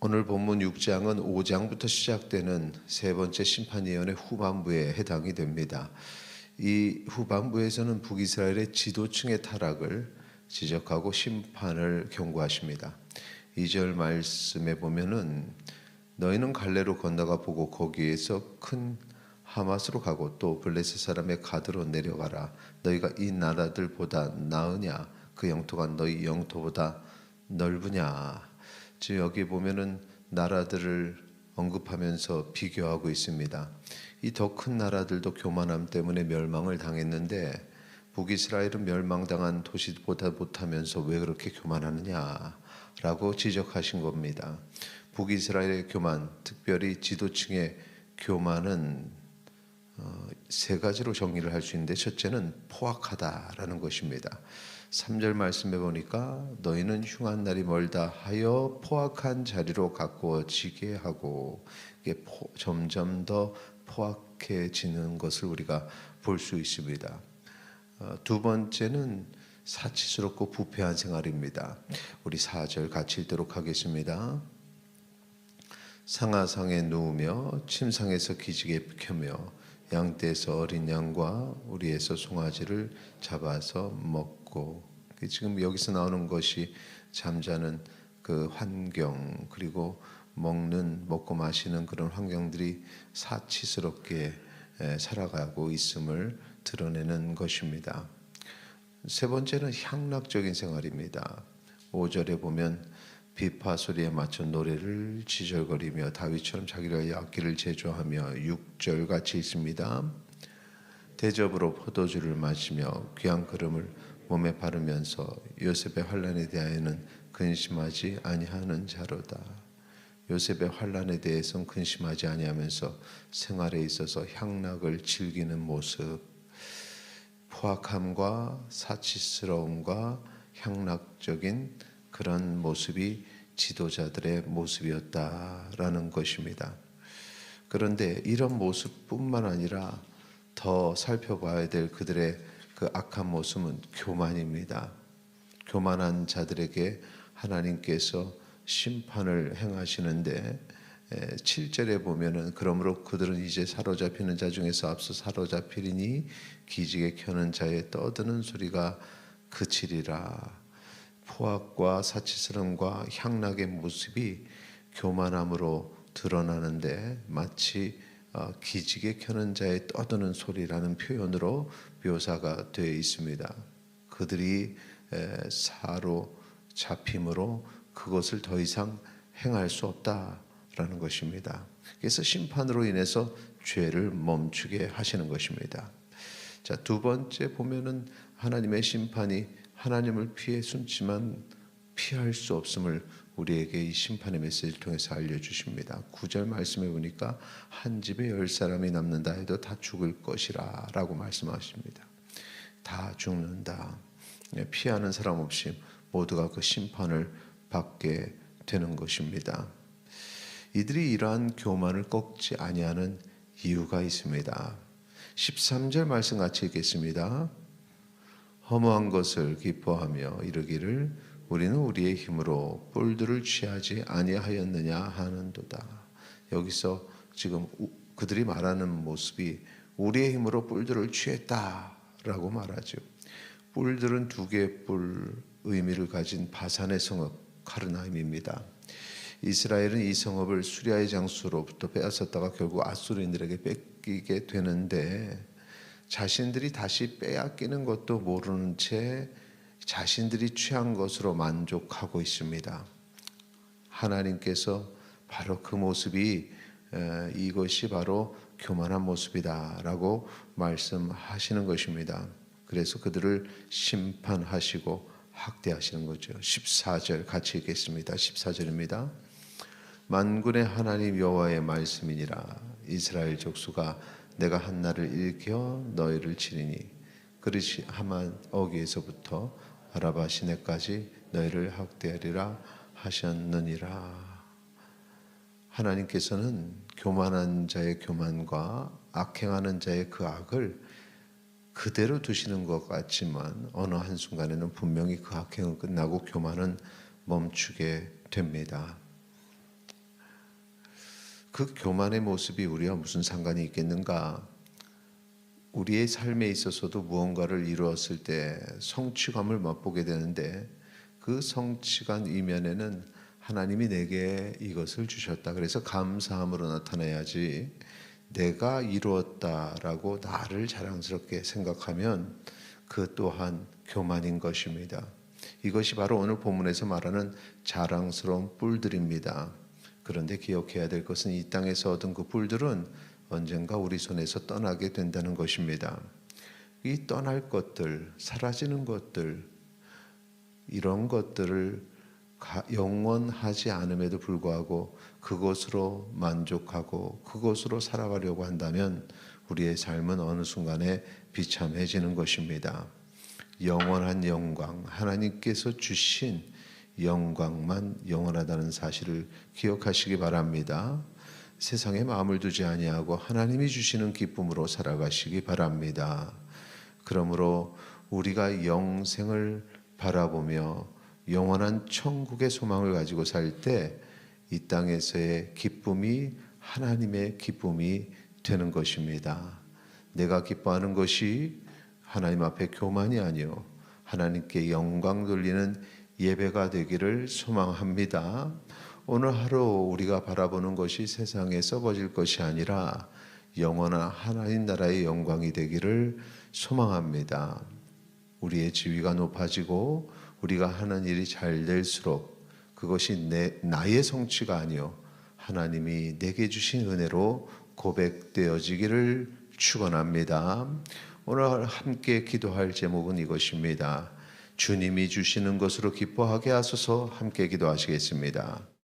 오늘 본문 6장은 5장부터 시작되는 세 번째 심판 예언의 후반부에 해당이 됩니다. 이 후반부에서는 북이스라엘의 지도층의 타락을 지적하고 심판을 경고하십니다. 2절 말씀에 보면은 너희는 갈래로 건너가 보고 거기에서 큰 하마스로 가고 또 블레셋 사람의 가드로 내려가라. 너희가 이 나라들보다 나으냐? 그 영토가 너희 영토보다 넓으냐? 즉 여기 보면은 나라들을 언급하면서 비교하고 있습니다. 이 더 큰 나라들도 교만함 때문에 멸망을 당했는데 북이스라엘은 멸망당한 도시보다 못하면서 왜 그렇게 교만하느냐라고 지적하신 겁니다. 북이스라엘의 교만, 특별히 지도층의 교만은 어, 세 가지로 정리를 할 수 있는데 첫째는 포악하다라는 것입니다. 3절 말씀에 보니까 너희는 흉한 날이 멀다 하여 포악한 자리로 가꾸어지게 하고 이게 포, 점점 더 포악해지는 것을 우리가 볼 수 있습니다. 어, 두 번째는 사치스럽고 부패한 생활입니다. 우리 4절 같이 읽도록 하겠습니다. 상하상에 누우며 침상에서 기지개 켜며 양떼에서 어린 양과 우리에서 송아지를 잡아서 먹고 지금 여기서 나오는 것이 잠자는 그 환경 그리고 먹는 먹고 마시는 그런 환경들이 사치스럽게 살아가고 있음을 드러내는 것입니다. 세 번째는 향락적인 생활입니다. 5절에 보면 비파 소리에 맞춰 노래를 지절거리며 다윗처럼 자기가 악기를 제조하며 6절 같이 있습니다. 대접으로 포도주를 마시며 귀한 그름을 몸에 바르면서 요셉의 환란에 대하여는 근심하지 아니하는 자로다. 요셉의 환란에 대해서는 근심하지 아니하면서 생활에 있어서 향락을 즐기는 모습, 포악함과 사치스러움과 향락적인 그런 모습이 지도자들의 모습이었다라는 것입니다. 그런데 이런 모습뿐만 아니라 더 살펴봐야 될 그들의 그 악한 모습은 교만입니다. 교만한 자들에게 하나님께서 심판을 행하시는데 7절에 보면은 그러므로 그들은 이제 사로잡히는 자 중에서 앞서 사로잡히리니 기지개 켜는 자의 떠드는 소리가 그치리라. 포악과 사치스러움과 향락의 모습이 교만함으로 드러나는데 마치 어, 기지개 켜는 자의 떠드는 소리라는 표현으로 묘사가 되어 있습니다. 그들이 사로 잡힘으로 그것을 더 이상 행할 수 없다라는 것입니다. 그래서 심판으로 인해서 죄를 멈추게 하시는 것입니다. 자, 두 번째 보면은 하나님의 심판이 하나님을 피해 숨지만 피할 수 없음을 우리에게 이 심판의 메시지를 통해서 알려주십니다. 9절 말씀해 보니까 한 집에 열 사람이 남는다 해도 다 죽을 것이라 라고 말씀하십니다. 다 죽는다. 예, 피하는 사람 없이 모두가 그 심판을 받게 되는 것입니다. 이들이 이러한 교만을 꺾지 아니하는 이유가 있습니다. 13절 말씀 같이 읽겠습니다. 허무한 것을 기뻐하며 이르기를 우리는 우리의 힘으로 뿔들을 취하지 아니하였느냐 하는도다. 여기서 지금 그들이 말하는 모습이 우리의 힘으로 뿔들을 취했다라고 말하죠. 뿔들은 두 개의 뿔 의미를 가진 바산의 성읍 카르나임입니다. 이스라엘은 이 성읍을 수리아의 장수로부터 빼앗았다가 결국 아수르인들에게 뺏기게 되는데 자신들이 다시 빼앗기는 것도 모르는 채 자신들이 취한 것으로 만족하고 있습니다. 하나님께서 바로 그 모습이 이것이 바로 교만한 모습이다라고 말씀하시는 것입니다. 그래서 그들을 심판하시고 학대하시는 거죠. 14절 같이 읽겠습니다. 14절입니다. 만군의 하나님 여호와의 말씀이니라 이스라엘 족수가 내가 한날을 일으켜 너희를 치리니 그릇이 하만 어기에서부터 아라바 시내까지 너희를 학대하리라 하셨느니라. 하나님께서는 교만한 자의 교만과 악행하는 자의 그 악을 그대로 두시는 것 같지만 어느 한순간에는 분명히 그 악행은 끝나고 교만은 멈추게 됩니다. 그 교만의 모습이 우리와 무슨 상관이 있겠는가? 우리의 삶에 있어서도 무언가를 이루었을 때 성취감을 맛보게 되는데 그 성취감 이면에는 하나님이 내게 이것을 주셨다. 그래서 감사함으로 나타내야지 내가 이루었다라고 나를 자랑스럽게 생각하면 그 또한 교만인 것입니다. 이것이 바로 오늘 본문에서 말하는 자랑스러운 뿔들입니다. 그런데 기억해야 될 것은 이 땅에서 얻은 그 뿔들은 언젠가 우리 손에서 떠나게 된다는 것입니다. 이 떠날 것들, 사라지는 것들, 이런 것들을 가- 영원하지 않음에도 불구하고 그것으로 만족하고 그것으로 살아가려고 한다면 우리의 삶은 어느 순간에 비참해지는 것입니다. 영원한 영광, 하나님께서 주신 영광만 영원하다는 사실을 기억하시기 바랍니다. 세상에 마음을 두지 아니하고 하나님이 주시는 기쁨으로 살아가시기 바랍니다. 그러므로 우리가 영생을 바라보며 영원한 천국의 소망을 가지고 살 때 이 땅에서의 기쁨이 하나님의 기쁨이 되는 것입니다. 내가 기뻐하는 것이 하나님 앞에 교만이 아니요 하나님께 영광 돌리는 예배가 되기를 소망합니다. 오늘 하루 우리가 바라보는 것이 세상에 썩어질 것이 아니라 영원한 하나님 나라의 영광이 되기를 소망합니다. 우리의 지위가 높아지고 우리가 하는 일이 잘 될수록 그것이 내 나의 성취가 아니요 하나님이 내게 주신 은혜로 고백되어지기를 축원합니다. 오늘 함께 기도할 제목은 이것입니다. 주님이 주시는 것으로 기뻐하게 하소서 함께 기도하시겠습니다.